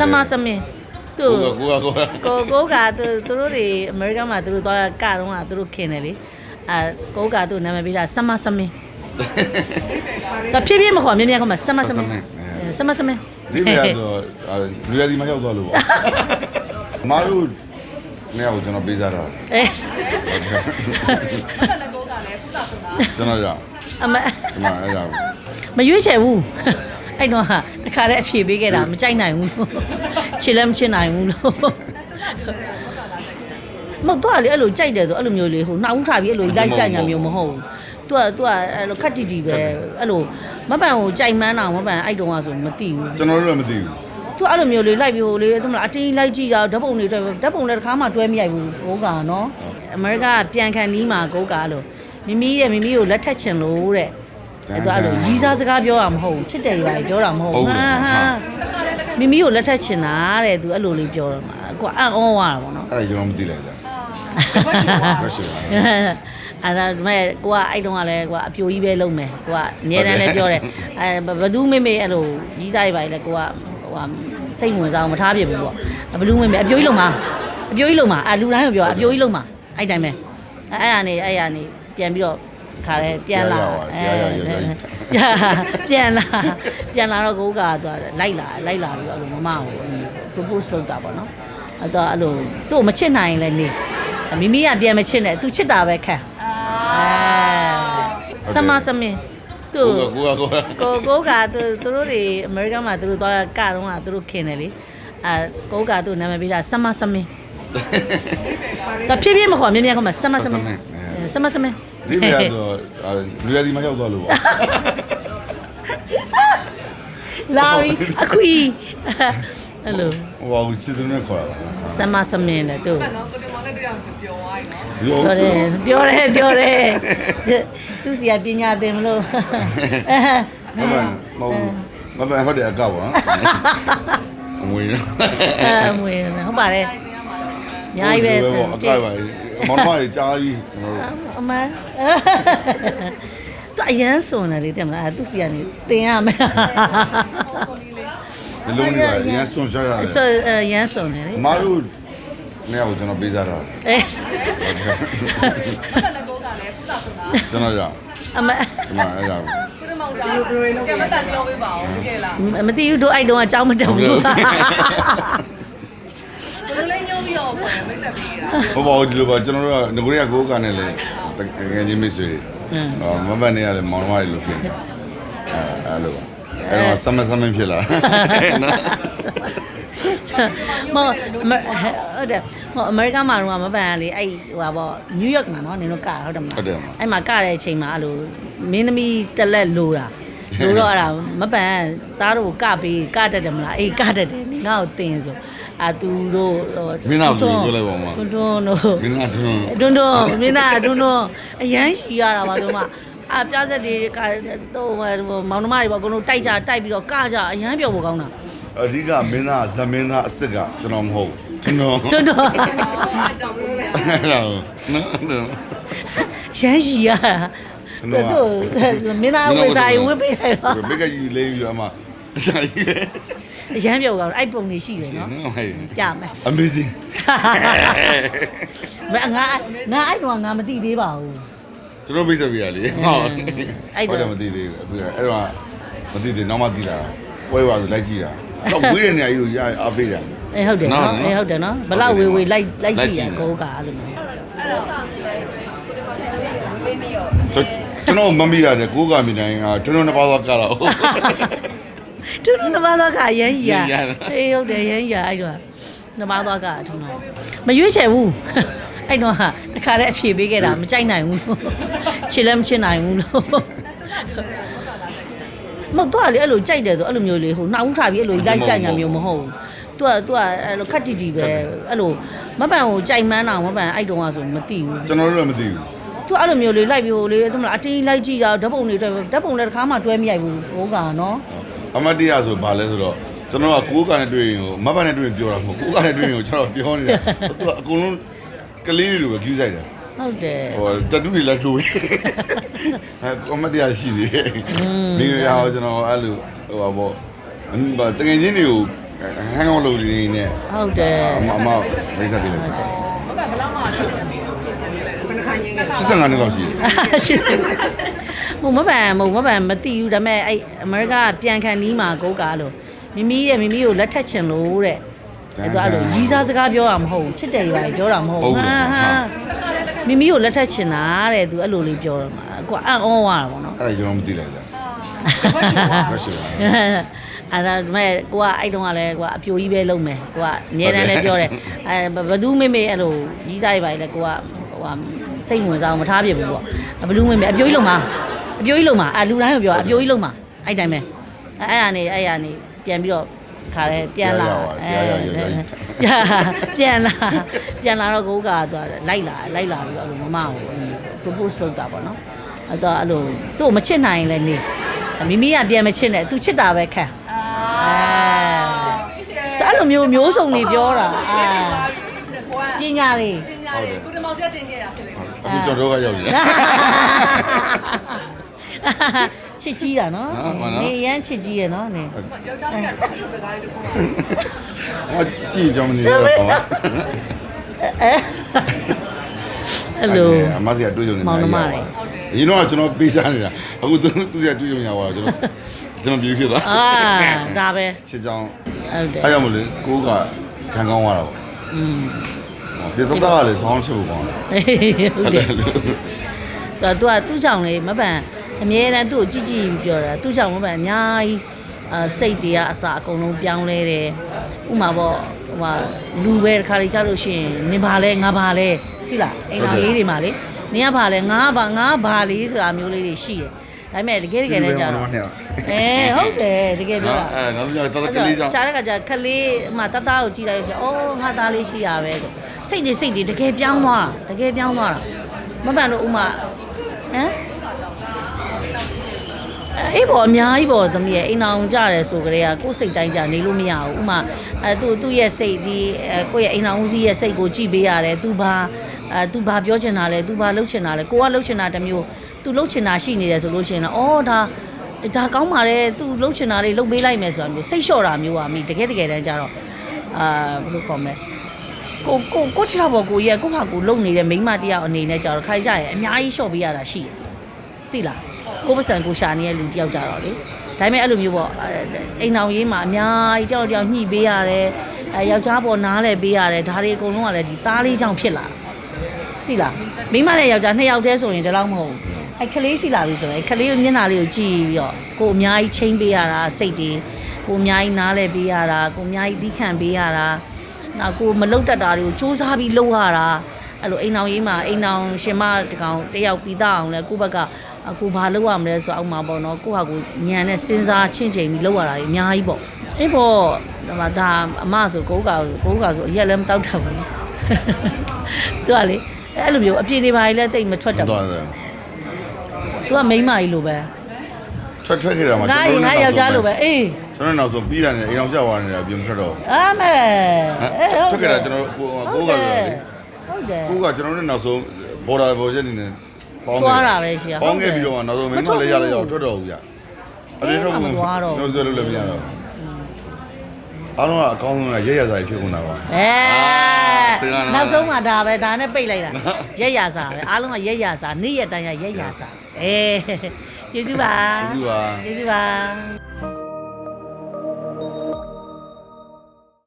စမစမင်းသူကိုကကိုကကိုကကိုကိုကသူသူတို့တွေအမေရိကန်မှာသူတို့သွားကတော့ကသူတို့ခင်တယ်လေအဲကိုကသူနာမည်ပေးတာစမစမင်းတဖြည်းဖြည်းမခေါ်မြင်မြင်ခေါ်မှာစမစမင်းစမစမင်းဒီပြရတော့လူရည်ဒီမှာရောက်သွားလို့ပေါ့အမားတို့နေရာကိုကျွန်တော်ပေးစားတာအဲကျွန်တော်ကြောင့်အမကျွန်တော်အဲ့ဒါမရွေးချယ်ဘူး အဲ့တော့ဟာတခါတည်းအဖြေပေးခဲ့တာမကြိုက်နိုင်ဘူးလို့ချစ်လည်းမချစ်နိုင်ဘူးလို့မတော့လေအဲ့လိုကြိုက်တယ်ဆိုအဲ့လိုမျိုးလေဟိုနှောက်ထားပြီးအဲ့လိုလိုက်ကြိုက်ညာမျိုးမဟုတ်ဘူးသူကသူကအဲ့လိုခက်တီတီပဲအဲ့လိုမပန်ကိုကြိုက်မှန်းတော့မပန်အဲ့တုန်းကဆိုမသိဘူးကျွန်တော်တို့လည်းမသိဘူးသူအဲ့လိုမျိုးလေးလိုက်ပြီးဟိုလေသူမလားအတင်းလိုက်ကြည့်တာဓာတ်ပုံတွေတွေ့ဓာတ်ပုံလည်းတစ်ခါမှတွဲမရိုက်ဘူးကိုကနော်အမေရိကပြန်ခံနီးမှာကိုကလို့မိမိရဲ့မိမိကိုလက်ထက်ချင်လို့တဲ့ အဲ့တော့အဲ့လိုရီးစားစကားပြောတာမဟုတ်ဘူးချစ်တယ်ရွာပြောတာမဟုတ်ဘူးဟာဟာမိမိကိုလက်ထက်ချင်တာတဲ့သူအဲ့လိုလေးပြောတော့မှာကိုအံ့ဩသွားတာပေါ့နော်အဲ့ဒါကျွန်တော်မသိလိုက်တာဟုတ်ရှိပါအဲ့ဒါမဲ့ကိုကအဲ့တုန်းကလည်းကိုကအပြိုကြီးပဲလုံးမယ်ကိုကအမြဲတမ်းလည်းပြောတယ်အဲဘယ်သူမေမေအဲ့လိုကြီးစားရပါလေကိုကဟိုဟာစိတ်ဝင်စားအောင်မထားပြဘူးပေါ့ဘလူးမေမေအပြိုကြီးလုံးမှာအပြိုကြီးလုံးမှာအလူတိုင်းကိုပြောအပြိုကြီးလုံးမှာအဲ့တိုင်းပဲအဲ့အဲ့ကနေအဲ့ရနေပြန်ပြီးတော့ ခါလဲပြန်လာပြန်လာပြန်လာတော့ကိုကသွားလိုက်လာလိုက်လာပြီးတော့အဲ့လိုမမကို propose လုပ်တာပေါ့နော်အဲ့တော့အဲ့လိုသူ့ကိုမချစ်နိုင်ရင်လည်းနေမိမိကပြန်မချစ်နဲ့သူချစ်တာပဲခံအဲစမစမင်းသူကိုကကိုကကိုကကိုကိုကသူသူတို့တွေအမေရိကန်မှာသူတို့သွားကတော့ကသူတို့ခင်တယ်လေအဲကိုကသူနာမည်ပေးတာစမစမင်းတဖြည်းဖြည်းမခေါ်မြင်မြင်ခေါ်မှာစမစမင်းစမစမင်း ဒီပြရတော့လူရည်ဒီမှာရောက်သွားလို့ပေါ့လာပြီအခွီဟယ်လိုဟိုချစ်သူနဲ့ခေါ်တာစမစမင်းလေသူနော်ကိုတင်မောင်လည်းတွေ့အောင်ဆိုပြောသွားပြီနော်ပြောတယ်ပြောတယ်ပြောတယ်သူစီကပညာသင်မလို့မမမမမဟုတ်တယ်အကောက်ပါအမွေနော်အဲမွေးနေဟုတ်ပါတယ်အများကြီးပဲ အကောက်ပါ မောင်မကြီးကြားကြီးကျွန်တော်တို့အမသူအရန်စွန်တယ်လေတဲ့မလားသူစီကနေတင်ရမယ်ဒီလုံးကြီးကရန်ဆွန်ရှာရတယ်ဆိုအရန်စွန်တယ်လေအမားတို့နေရာကိုကျွန်တော်ပေးစားတာအဲလည်းကိုကလည်းဖူးတာဆိုတာကျွန်တော်ကြောင့်အမကျွန်တော်အဲ့ဒါကိုတင်မောင်ကြောင့်ကမတန်ပြောပေးပါဦးဟုတ်ကဲ့လားမသိဘူးတို့အဲ့တုန်းကအကြောင်းမတုံဘူး ဘယ်လိုလဲညှိုးပြီးတော့ကိုမိတ်ဆက်ပေးတာဘောဘောဒီလိုပါကျွန်တော်တို့ကငကိုရီးယားကိုကနဲ့လေငယ်ချင်းမိတ်ဆွေတွေอืมဟောမမနဲ့ရလေမောင်နှမတွေလို့ဖြစ်နေအဲအဲ့လိုပါအဲ့တော့ဆမဆမဖြစ်လာနော်မမဟုတ်တယ်ဟိုအမေရိကန်မှာတော့မပန်လေအဲ့ဟိုပါပေါ့နယူးယောက်မှာနော်နင်တို့ကဟုတ်တယ်မလားဟုတ်တယ်မအဲ့မှာကတဲ့အချိန်မှာအဲ့လိုမင်းသမီးတက်လက်လိုတာလိုတော့အဲ့ဒါမပန်သားတို့ကပေးကတတ်တယ်မလားအေးကတတ်တယ်နင်ငါ့ကိုတင်ဆို အာသူတို့ဟိုမင်းတို့ပြောလိုက်ပါဦးမတွန်းတွန်းတို့မင်းသားတွန်းတွန်းတွန်းမင်းသားတွန်းတွန်းအရန်ရှီရတာပါသူမအာပြဆက်တွေကတော့မောင်နှမတွေပေါ့အကုန်လုံးတိုက်ကြတိုက်ပြီးတော့ကကြအရန်ပြောဖို့ကောင်းတာအဓိကမင်းသားဇမင်းသားအစ်စ်ကကျွန်တော်မဟုတ်ကျွန်တော်တွန်းတွန်းအားကြောင့်ပြောလဲအဲ့ဒါနော်နော်ရမ်းရှိရတာတို့မင်းသားဝေစာရေးဝတ်ပေးတယ်တော့ဘက်ကကြီးလေးပြီးတော့မှ စာကြီးအရမ်းပြောကောင်းအဲ့ပုံနေရှိတယ်နော်နော်ဟဲ့ ပြမယ် amazing မငါငါအဲ့တော့ငါမသိသေးပါဘူး ကျွန်တော်ပြည့်စက်ပြရလေဟုတ်အဲ့တော့ဟုတ်တယ်မသိသေးဘူးအခုအဲ့တော့မသိသေးနောက်မှသိတာပွဲပါဆိုလိုက်ကြည့်တာတော့ဝေးတဲ့နေရာကြီးကိုရအားပေးတာ အေးဟုတ်တယ်နော်နော်နော်အေးဟုတ်တယ်နော်ဘလောက်ဝေဝေလိုက်လိုက်လိုက်ကြကြည့်ည့်ရတယ်ကိုကအဲ့လိုမျိုးကျွန်တော်မမိရတယ်ကိုးကမိတိုင်းကကျွန်တော်နှစ်ပါးသွားကတာဟုတ် တူတူနမတော့ကရမ်းရရမ်းရအေးဟုတ်တယ်ရမ်းရအဲ့တော့နမတော့ကထုံးတော့မရွေးချယ်ဘူးအဲ့တော့ဟာတခါတည်းအဖြေပေးခဲ့တာမကြိုက်နိုင်ဘူးလို့ချစ်လည်းမချစ်နိုင်ဘူးလို့မဟုတ်တော့လေအဲ့လိုကြိုက်တယ်ဆိုအဲ့လိုမျိုးလေဟိုနှောက်ထားပြီးအဲ့လိုလိုက်ကြိုက်ညာမျိုးမဟုတ်ဘူးသူကသူကအဲ့လိုခက်တီတီပဲအဲ့လိုမပန်ကိုကြိုက်မှန်းတော့မပန်အဲ့တုန်းကဆိုမသိဘူးကျွန်တော်တို့လည်းမသိဘူးသူအဲ့လိုမျိုးလေးလိုက်ပြီးဟိုလေသူမလားအတင်းလိုက်ကြည့်တာဓာတ်ပုံတွေတွေ့ဓာတ်ပုံလည်းတစ်ခါမှတွဲမရိုက်ဘူးဟိုကနော် အမတ်တရားဆိုဘာလဲဆိုတော့ကျွန်တော်ကကိုးကနဲ့တွေ့ရင်ကိုမတ်ပါနဲ့တွေ့ရင်ပြောတာမဟုတ်ကိုးကနဲ့တွေ့ရင်ကိုကျွန်တော်ပြောနေတာသူကအကုန်လုံးကလေးတွေလိုပဲကြီးဆိုင်တယ်ဟုတ်တယ်ဟိုတတူတွေလက်ထိုးအဲအမတ်တရားရှိသေးတယ်ဒီရောကျွန်တော်အဲ့လိုဟိုပေါ့တကယ်ချင်းတွေကိုဟန်အောင်လုပ်နေနေဟုတ်တယ်အမအမမိတ်ဆက်ပေးလိုက်ဟုတ်တယ်ဘယ်လောက်မှဆက်ပေးလို့ပြန်ပြန်လေးလဲခဏခဏရင်းက85နှစ်လောက်ရှိတယ်85 ဟိုမပန်မဟုတ်မပန်မသိဘူးဒါပေမဲ့အဲ့အမေရိကပြန်ခံနီးမှာကိုကားလို့မိမိရဲ့မိမိကိုလက်ထက်ချင်လို့တဲ့အဲ့ဒါလို့ရီးစားစကားပြောတာမဟုတ်ဘူးချစ်တယ်ရိုက်ပြောတာမဟုတ်ဘူးဟာဟာမိမိကိုလက်ထက်ချင်တာတဲ့သူအဲ့လိုလေးပြောတော့မှာကိုအံ့ဩသွားတာပေါ့နော်အဲ့ဒါကျွန်တော်မသိလိုက်ဘူးမရှိပါဘူးအဲ့ဒါမဲ့ကိုကအဲ့တုန်းကလည်းကိုကအပြိုကြီးပဲလုပ်မယ်ကိုကအငြင်းတန်းလည်းပြောတယ်အဲဘသူမေမေအဲ့လိုကြီးစားရပါလေကိုကဟိုဟာစိတ်ဝင်စားအောင်မထားပြဘူးပေါ့ဘလူးမေမေအပြိုကြီးလုံးမှာ အပြိုကြီးလုံးမှာအလူတိုင်းကိုပြောအပြိုကြီးလုံးမှာအဲ့တိုင်းပဲအဲ့အဲ့ကနေအဲ့ရနေပြန်ပြီးတော့ခါလဲပြန်လာပြန်လာပြန်လာတော့ကိုကသွားလိုက်လာလိုက်လာပြီးတော့အဲ့လိုမမကို propose လုပ်တာပေါ့နော်အဲ့တော့အဲ့လိုသူ့ကိုမချစ်နိုင်ရင်လည်းနေမိမိကပြန်မချစ်နဲ့သူချစ်တာပဲခံအာအဲအဲ့လိုမျိုးမျိုးစုံတွေပြောတာအာကိုကပညာတွေပညာရေးကုတမောင်ဆက်တင်ခဲ့တာဖြစ်တယ်အခုကျွန်တော်တို့ကရောက်ပြီ ချစ်ကြီးတာနော်ဟုတ်ပါနော် နေရမ်းချစ်ကြီးရနော်နေယောက်ျားကဒီလိုစကားလေးတစ်ခုမှဟောကြည့်ကြောင်းမနေတော့ပါအဲအဲ့လို အမစီကတွေ့ကြုံနေမောင်နှမတွေ အရင်တော့ကျွန်တော်ပေးစားနေတာအခုသူသူစီကတွေ့ကြုံရပါတော့ကျွန်တော်စမပြေဖြစ်သွားအာဒါပဲချစ်ကြောင်းဟုတ်တယ်အဲ့ကြောင့်မလို့ကိုကခံကောင်းသွားတာပေါ့อืมပြေတော့တာလည်းဆောင်းချစ်ဖို့ကောင်းတယ်ဟုတ်တယ်သူကသူကသူ့ကြောင့်လေမပန် အမြဲတမ်းသူ့ကိုကြည့်ကြည့်ပြီးပြောတာသူ့ကြောင့်မပန်အများကြီးအာစိတ်တွေကအစအကုန်လုံးပြောင်းလဲတယ်ဥမာပေါ့ဟိုဟာလူပဲတစ်ခါလေကြားလို့ရှိရင်နင်ပါလဲငါပါလဲသိလားအိမ်တော်ရေးတွေမှာလေနင်ကပါလဲငါပါငါပါလေးဆိုတာမျိုးလေးတွေရှိတယ်ဒါပေမဲ့တကယ်တကယ်လည်းကြာတော့အဲဟုတ်တယ်တကယ်ပြောတာအဲနောက်ကျတော့ကလေးကြောင့်ကြားတဲ့ကကြာခလေးမှတသားကိုကြည့်လိုက်ရရှင်အော်ငါသားလေးရှိရပဲဆိုစိတ်တွေစိတ်တွေတကယ်ပြောင်းသွားတာတကယ်ပြောင်းသွားတာမပန်လို့ဥမာဟမ် အေးပေါ်အများကြီးပေါ်သမီးရဲ့အိမ်အောင်ကြတယ်ဆိုကြတဲ့ကကိုယ်စိတ်တိုင်းကြနေလို့မရဘူးဥမာအဲသူသူ့ရဲ့စိတ်ဒီအဲကိုယ့်ရဲ့အိမ်အောင်ဦးစီးရဲ့စိတ်ကိုကြည့်ပေးရတယ်သူဘာအဲသူဘာပြောချင်တာလဲသူဘာလုပ်ချင်တာလဲကိုကလုပ်ချင်တာတစ်မျိုးသူလုပ်ချင်တာရှိနေတယ်ဆိုလို့ရှိရင်တော့အော်ဒါဒါကောင်းပါတယ်သူလုပ်ချင်တာလေးလုပ်ပေးလိုက်မယ်ဆိုတာမျိုးစိတ်လျှော့တာမျိုးอ่ะမိတကယ်တကယ်တမ်းကြတော့အာဘယ်လိုခေါ်မလဲကိုကိုကိုချစ်တော့ဘောကိုရဲ့ကိုဟာကိုလုံနေတဲ့မိန်းမတယောက်အနေနဲ့ကြတော့ခိုင်ကြရဲ့အများကြီးရှော့ပေးရတာရှိတယ်သိလား ကိုပစံကိုရှာနေတဲ့လူတယောက်ကြတော့လေဒါပေမဲ့အဲ့လိုမျိုးပေါ့အဲအိမ်အောင်ရေးမှာအများကြီးတယောက်တယောက်ညှိပေးရတယ်အဲယောက်ျားပေါ်နားလဲပေးရတယ်ဒါတွေအကုန်လုံးကလည်းဒီသားလေးကြောင့်ဖြစ်လာသိလားမိန်းမနဲ့ယောက်ျားနှစ်ယောက်တည်းဆိုရင်ဒီလောက်မဟုတ်ဘူးအဲကလေးရှိလာပြီဆိုရင်အဲကလေးမျက်နှာလေးကိုကြည့်ပြီးတော့ကိုအများကြီးချင်းပေးရတာစိတ်တွေကိုအများကြီးနားလဲပေးရတာကိုအများကြီးသီးခံပေးရတာနောက်ကိုမလုတ်တတ်တာတွေကိုစူးစမ်းပြီးလှုပ်ရတာအဲ့လိုအိမ်အောင်ရေးမှာအိမ်အောင်ရှင်မတကောင်တယောက်ပြီးသားအောင်လဲကိုယ့်ဘက်က ကိုဘာလုပ်ရမလဲဆိုတော့အောက်မှာပေါ့နော်ကိုယ့်ဟာကိုညံနဲ့စဉ်းစားချင်းချိန်ပြီးလုပ်ရတာတွေအများကြီးပေါ့အေးပေါ့ဒါဒါအမဆိုကိုကကိုကဆိုအရက်လည်းမတောက်တတ်ဘူးသူကလေအဲ့လိုမျိုးအပြင်းနေပါလေလည်းတိတ်မထွက်တတ်ဘူးတော့တယ်သူကမိန်းမကြီးလိုပဲထွက်ထွက်ခဲ့တာမှာငါရင်ငါယောက်ျားလိုပဲအေးကျွန်တော်နောက်ဆုံးပြီးတာနဲ့အိမ်အောင်ချက်သွားနေတာပြင်ထွက်တော့အာမဲအေးဟုတ်ထွက်ခဲ့တာကျွန်တော်ကိုကိုကဆိုလေဟုတ်တယ်ကိုကကျွန်တော်တို့နောက်ဆုံးဘော်ဒါဘော်ချက်နေနဲ့ပေါင်း သွားတာပဲရှိရပေါင်းခဲ့ပြီးတော့နောက်ဆုံးမင်းတို့လည်းရလည်းရောက်ထွက်တော့ဘူးဗျအပြင်ထွက်ဘူးမသွားတော့ဘူးတို့ဆိုလို့လည်းမရတော့အားလုံးကအကောင်းဆုံးကရရစာဖြစ်ကုန်တာပါအဲတင်လာတာနောက်ဆုံးမှဒါပဲဒါနဲ့ပိတ်လိုက်တာရက်ရစာပဲအားလုံးကရက်ရစာနေ့ရက်တိုင်းကရက်ရစာအဲကျေးဇူးပါကျေးဇူးပါကျေးဇူးပါ